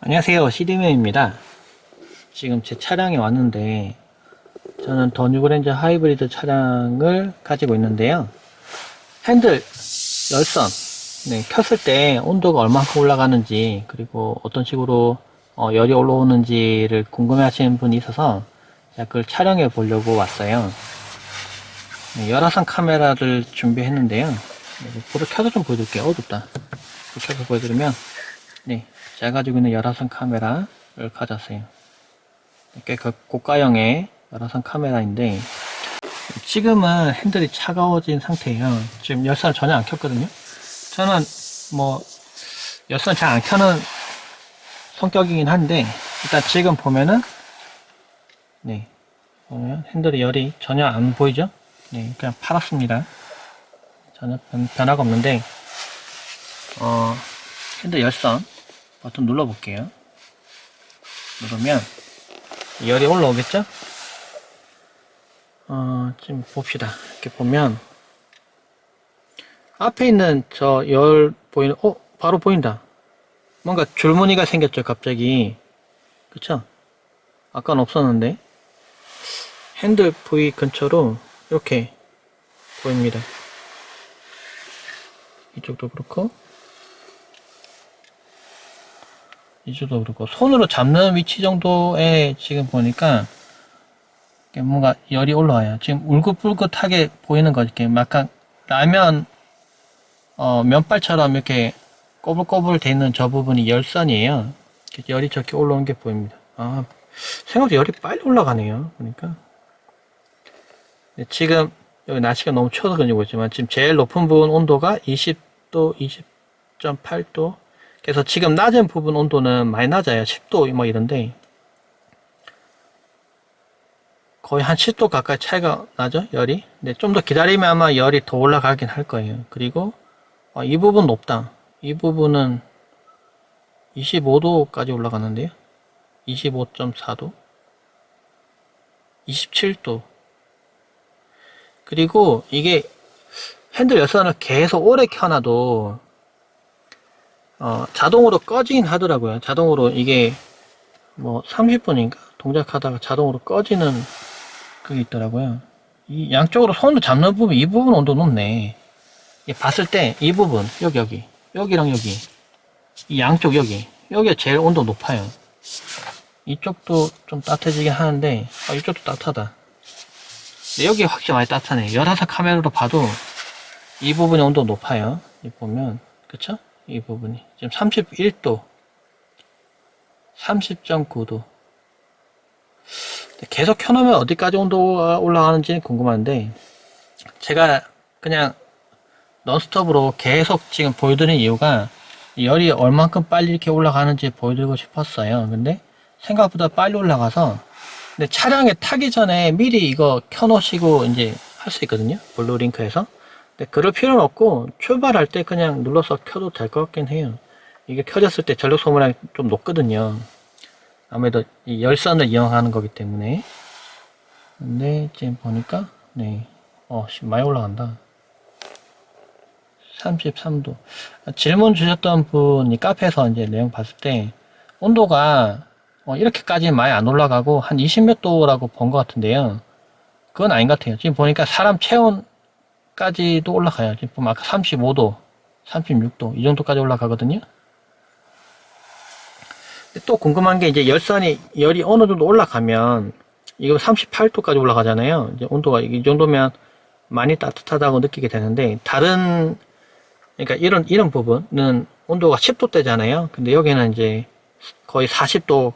안녕하세요. 시드맨입니다. 지금 제 차량에 왔는데, 저는 더 뉴그랜저 하이브리드 차량을 가지고 있는데요. 핸들 열선, 네, 켰을 때 온도가 얼마큼 올라가는지, 그리고 어떤 식으로 어, 열이 올라오는지를 궁금해 하시는 분이 있어서, 제가 그걸 촬영해 보려고 왔어요. 네, 열화상 카메라를 준비했는데요. 네, 불을 켜서 좀 보여드릴게요. 어둡다. 불 켜서 보여드리면, 네, 제가 가지고 있는 열화상 카메라를 가졌어요. 꽤그 고가형의 열화상 카메라인데 지금은 핸들이 차가워진 상태예요. 지금 열선을 전혀 안 켰거든요. 저는 뭐 열선 잘 안 켜는 성격이긴 한데 일단 지금 보면은 네 보면 핸들이 열이 전혀 안 보이죠? 네 그냥 팔았습니다. 전혀 변, 변화가 없는데 어 핸들 열선 버튼 눌러볼게요. 누르면 열이 올라오겠죠? 어, 지금 봅시다. 이렇게 보면 앞에 있는 저 열 보이는 어 바로 보인다. 뭔가 줄무늬가 생겼죠 갑자기. 그쵸? 아까는 없었는데 핸들 부위 근처로 이렇게 보입니다. 이쪽도 그렇고 이쪽도 그렇고 손으로 잡는 위치 정도에 지금 보니까 뭔가 열이 올라와요. 지금 울긋불긋하게 보이는 거 이렇게 약간 라면 어, 면발처럼 이렇게 꼬불꼬불 돼 있는 저 부분이 열선이에요. 열이 저렇게 올라오는 게 보입니다. 아 생각보다 열이 빨리 올라가네요. 그러니까 네, 지금 여기 날씨가 너무 추워서 그런지 모르지만 지금 제일 높은 부분 온도가 20도, 20.8도 그래서 지금 낮은 부분 온도는 많이 낮아요. 10도 뭐 이런데 거의 한 10도 가까이 차이가 나죠 열이. 근데 좀 더 기다리면 아마 열이 더 올라가긴 할 거예요. 그리고 어, 이 부분 높다. 이 부분은 25도까지 올라가는데요. 25.4도, 27도. 그리고 이게 핸들 열선을 계속 오래 켜놔도 어, 자동으로 꺼지긴 하더라고요. 자동으로 이게 뭐 30분인가 동작하다가 자동으로 꺼지는 그게 있더라고요. 이 양쪽으로 손을 잡는 부분 이 부분 온도 높네. 이 봤을 때 이 부분 여기 여기 여기랑 여기 이 양쪽 여기 여기가 제일 온도 높아요. 이쪽도 좀 따뜻해지긴 하는데 아, 이쪽도 따뜻하다. 여기 확실히 많이 따뜻하네. 열화상 카메라로 봐도 이 부분의 온도 높아요. 이 보면 그쵸? 이 부분이. 지금 31도 30.9도. 계속 켜놓으면 어디까지 온도가 올라가는지 궁금한데 제가 그냥 넌스톱으로 계속 지금 보여드리는 이유가 열이 얼만큼 빨리 이렇게 올라가는지 보여드리고 싶었어요. 근데 생각보다 빨리 올라가서 근데 차량에 타기 전에 미리 이거 켜놓으시고 이제 할 수 있거든요. 블루링크에서 근데 그럴 필요는 없고 출발할 때 그냥 눌러서 켜도 될 것 같긴 해요. 이게 켜졌을 때 전력 소모량이 좀 높거든요. 아무래도 이 열선을 이용하는 거기 때문에. 근데 지금 보니까 네, 어, 씨, 많이 올라간다. 33도. 질문 주셨던 분이 카페에서 이제 내용 봤을 때 온도가 어, 이렇게까지 많이 안 올라가고 한 20몇 도라고 본 것 같은데요. 그건 아닌 것 같아요. 지금 보니까 사람 체온 까지도 올라가요. 지금 아까 35도, 36도 이 정도까지 올라가거든요. 또 궁금한 게 이제 열선이 열이 어느 정도 올라가면 이거 38도까지 올라가잖아요. 이제 온도가 이 정도면 많이 따뜻하다고 느끼게 되는데 다른 그러니까 이런 이런 부분은 온도가 10도대잖아요. 근데 여기는 이제 거의 40도,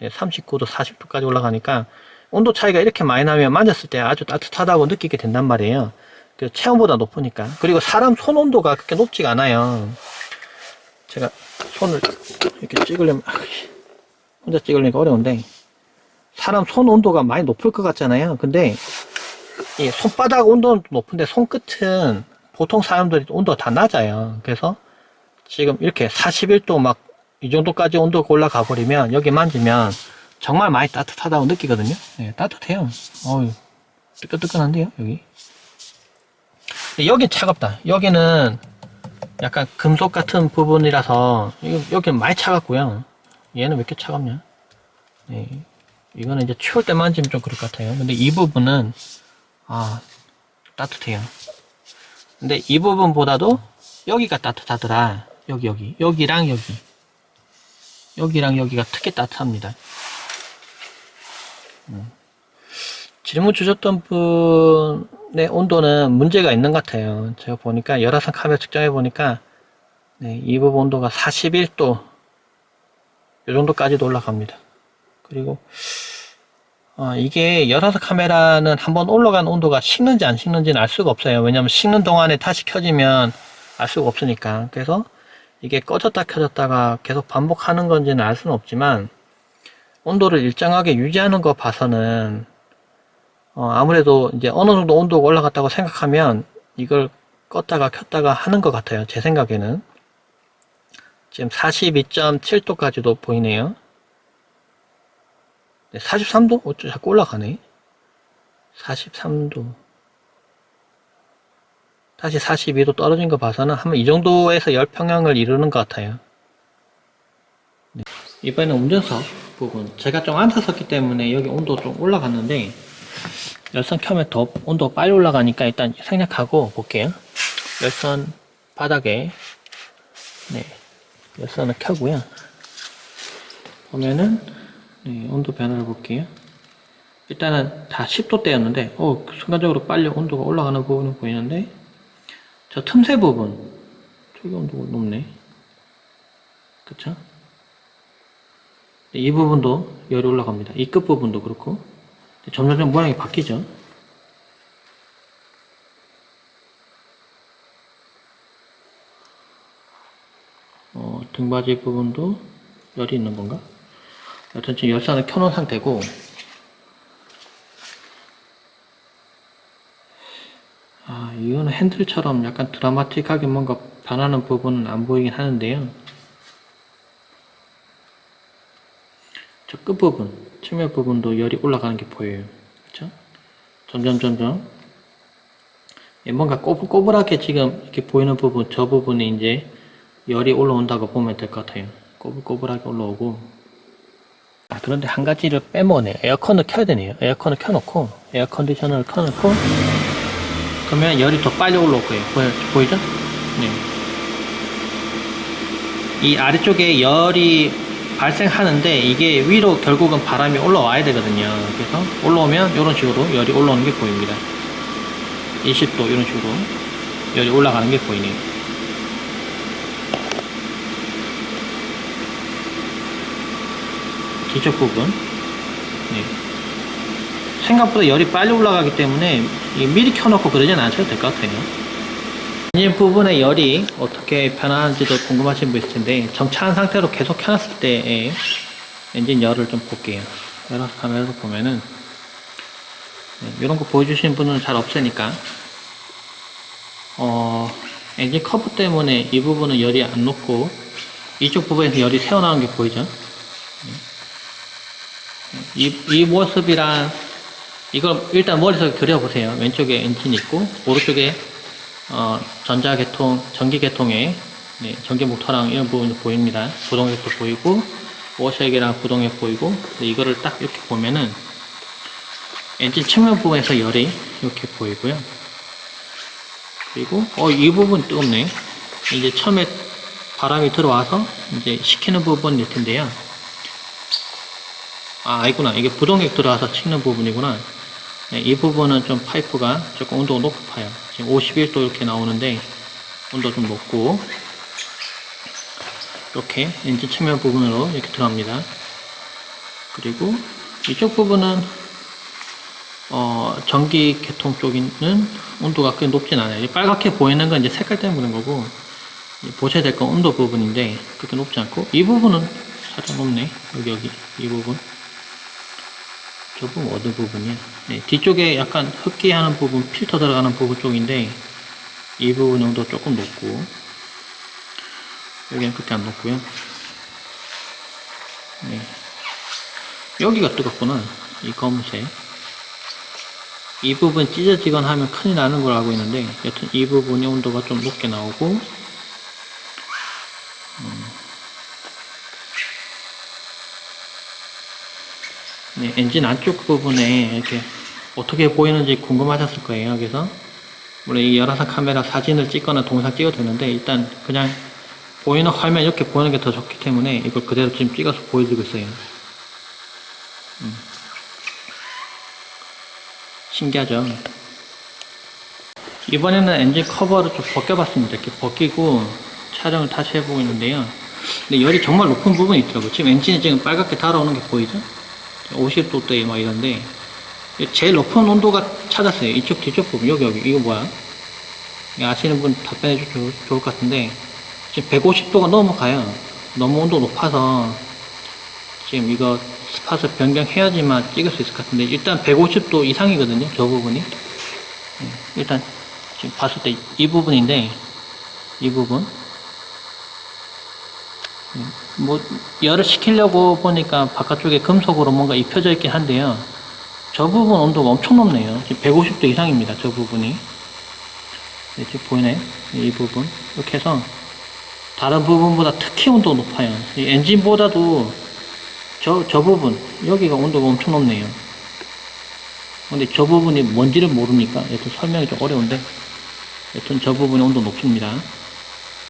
39도, 40도까지 올라가니까 온도 차이가 이렇게 많이 나면 만졌을 때 아주 따뜻하다고 느끼게 된단 말이에요. 그 체온보다 높으니까. 그리고 사람 손 온도가 그렇게 높지가 않아요. 제가 손을 이렇게 찍으려면 혼자 찍으려니까 어려운데 사람 손 온도가 많이 높을 것 같잖아요. 근데 이 손바닥 온도는 높은데 손끝은 보통 사람들이 온도가 다 낮아요. 그래서 지금 이렇게 41도 막 이 정도까지 온도가 올라가 버리면 여기 만지면 정말 많이 따뜻하다고 느끼거든요. 네, 따뜻해요. 어유 뜨끈뜨끈한데요, 여기. 여긴 차갑다. 여기는 약간 금속 같은 부분이라서 여기는 많이 차갑고요. 얘는 왜 이렇게 차갑냐? 네. 이거는 이제 추울 때 만지면 좀 그럴 것 같아요. 근데 이 부분은, 아, 따뜻해요. 근데 이 부분보다도 여기가 따뜻하더라. 여기, 여기. 여기랑 여기. 여기랑 여기가 특히 따뜻합니다. 음. 질문 주셨던 분 의 온도는 문제가 있는 것 같아요. 제가 보니까 열화상 카메라 측정해 보니까 네, 이 부분 온도가 41도 이 정도까지도 올라갑니다. 그리고 어, 이게 열화상 카메라는 한번 올라간 온도가 식는지 안 식는지는 알 수가 없어요. 왜냐하면 식는 동안에 다시 켜지면 알 수가 없으니까. 그래서 이게 꺼졌다 켜졌다가 계속 반복하는 건지는 알 수는 없지만 온도를 일정하게 유지하는 거 봐서는 어, 아무래도 이제 어느 정도 온도가 올라갔다고 생각하면 이걸 껐다가 켰다가 하는 것 같아요. 제 생각에는. 지금 42.7도까지도 보이네요. 네, 43도? 어쩌 자꾸 올라가네. 43도. 다시 42도 떨어진 거 봐서는 한번 이 정도에서 열 평형을 이루는 것 같아요. 네. 이번에는 운전석 부분. 제가 좀 앉아 섰기 때문에 여기 온도 좀 올라갔는데, 열선 켜면 더 온도가 빨리 올라가니까 일단 생략하고 볼게요. 열선 바닥에, 네, 열선을 켜고요. 보면은, 네, 온도 변화를 볼게요. 일단은 다 10도대였는데, 어, 순간적으로 빨리 온도가 올라가는 부분은 보이는데, 저 틈새 부분, 저기 온도가 높네. 그쵸? 이 부분도 열이 올라갑니다. 이 끝 부분도 그렇고. 점점점 모양이 바뀌죠. 어, 등받이 부분도 열이 있는 건가? 여튼 지금 열선을 켜놓은 상태고, 아, 이거는 핸들처럼 약간 드라마틱하게 뭔가 변하는 부분은 안 보이긴 하는데요. 저 끝부분, 측면 부분도 열이 올라가는 게 보여요. 그쵸? 점점, 점점. 예, 뭔가 꼬불꼬불하게 지금 이렇게 보이는 부분, 저 부분이 이제 열이 올라온다고 보면 될 것 같아요. 꼬불꼬불하게 올라오고. 아, 그런데 한 가지를 빼먹네. 에어컨을 켜야 되네요. 에어컨을 켜놓고, 에어컨디셔너를 켜놓고, 그러면 열이 더 빨리 올라올 거예요. 보여, 보이죠? 네. 이 아래쪽에 열이 발생하는데 이게 위로 결국은 바람이 올라와야 되거든요. 그래서 올라오면 이런 식으로 열이 올라오는 게 보입니다. 20도 이런 식으로 열이 올라가는 게 보이네요. 뒤쪽 부분. 네. 생각보다 열이 빨리 올라가기 때문에 이 미리 켜놓고 그러진 않으셔도 될 것 같아요. 엔진 부분의 열이 어떻게 변하는지도 궁금하신 분 있을 텐데 정차한 상태로 계속 켜놨을 때의 엔진 열을 좀 볼게요. 여러 카메라에서 보면은 네, 이런 거 보여주시는 분은 잘 없으니까 어, 엔진 커브 때문에 이 부분은 열이 안 높고 이쪽 부분에서 열이 새어나오는 게 보이죠? 네. 이, 이 모습이랑 이걸 일단 머릿속에 그려보세요. 왼쪽에 엔진이 있고 오른쪽에 어, 전자계통, 전기계통에 네, 전기 모터랑 이런 부분이 보입니다. 부동액도 보이고 워셔액이랑 부동액 보이고 이거를 딱 이렇게 보면은 엔진 측면 부분에서 열이 이렇게 보이고요. 그리고 어 이 부분 뜨겁네. 이제 처음에 바람이 들어와서 이제 식히는 부분일 텐데요. 아, 아니구나. 이게 부동액 들어와서 식는 부분이구나. 네, 이 부분은 좀 파이프가 조금 온도가 높아요. 지금 51도 이렇게 나오는데 온도 좀 높고 이렇게 엔진 측면 부분으로 이렇게 들어갑니다. 그리고 이쪽 부분은 어, 전기 계통 쪽에는 온도가 꽤 높진 않아요. 빨갛게 보이는 건 이제 색깔 때문에 거고 보셔야 될건 온도 부분인데 그렇게 높지 않고 이 부분은 살짝 높네. 여기 여기 이 부분. 저 부분 어느 부분이야? 네, 뒤쪽에 약간 흡기하는 부분, 필터 들어가는 부분 쪽인데 이 부분 정도 조금 높고 여기는 그렇게 안 높고요. 네. 여기가 뜨겁구나. 이 검은색. 이 부분 찢어지거나 하면 큰일 나는 걸 알고 있는데 여튼 이 부분의 온도가 좀 높게 나오고 네, 엔진 안쪽 부분에 이렇게 어떻게 보이는지 궁금하셨을 거예요. 그래서 물론 이 열화상 카메라 사진을 찍거나 동영상 찍어도 되는데 일단 그냥 보이는 화면 이렇게 보이는 게 더 좋기 때문에 이걸 그대로 지금 찍어서 보여드리고 있어요. 음. 신기하죠? 이번에는 엔진 커버를 좀 벗겨봤습니다. 이렇게 벗기고 촬영을 다시 해보고 있는데요. 근데 열이 정말 높은 부분이 있더라고요. 지금 엔진이 지금 빨갛게 달아오는 게 보이죠? 50도대에 막 이런데 제일 높은 온도가 찾았어요. 이쪽 뒤쪽 부분 여기 여기 이거 뭐야? 아시는 분 답변해 주면 좋을 것 같은데 지금 150도가 넘어가요. 너무 온도 높아서 지금 이거 스팟을 변경해야지만 찍을 수 있을 것 같은데 일단 150도 이상이거든요. 저 부분이 예, 일단 지금 봤을 때 이 부분인데 이 부분 예, 뭐 열을 식히려고 보니까 바깥쪽에 금속으로 뭔가 입혀져 있긴 한데요. 저 부분 온도가 엄청 높네요. 지금 150도 이상입니다. 저 부분이. 네, 지금 보이네. 이 부분. 이렇게 해서 다른 부분보다 특히 온도가 높아요. 이 엔진보다도 저, 저 부분, 여기가 온도가 엄청 높네요. 근데 저 부분이 뭔지를 모르니까 여튼 설명이 좀 어려운데 여튼 저 부분이 온도 높습니다.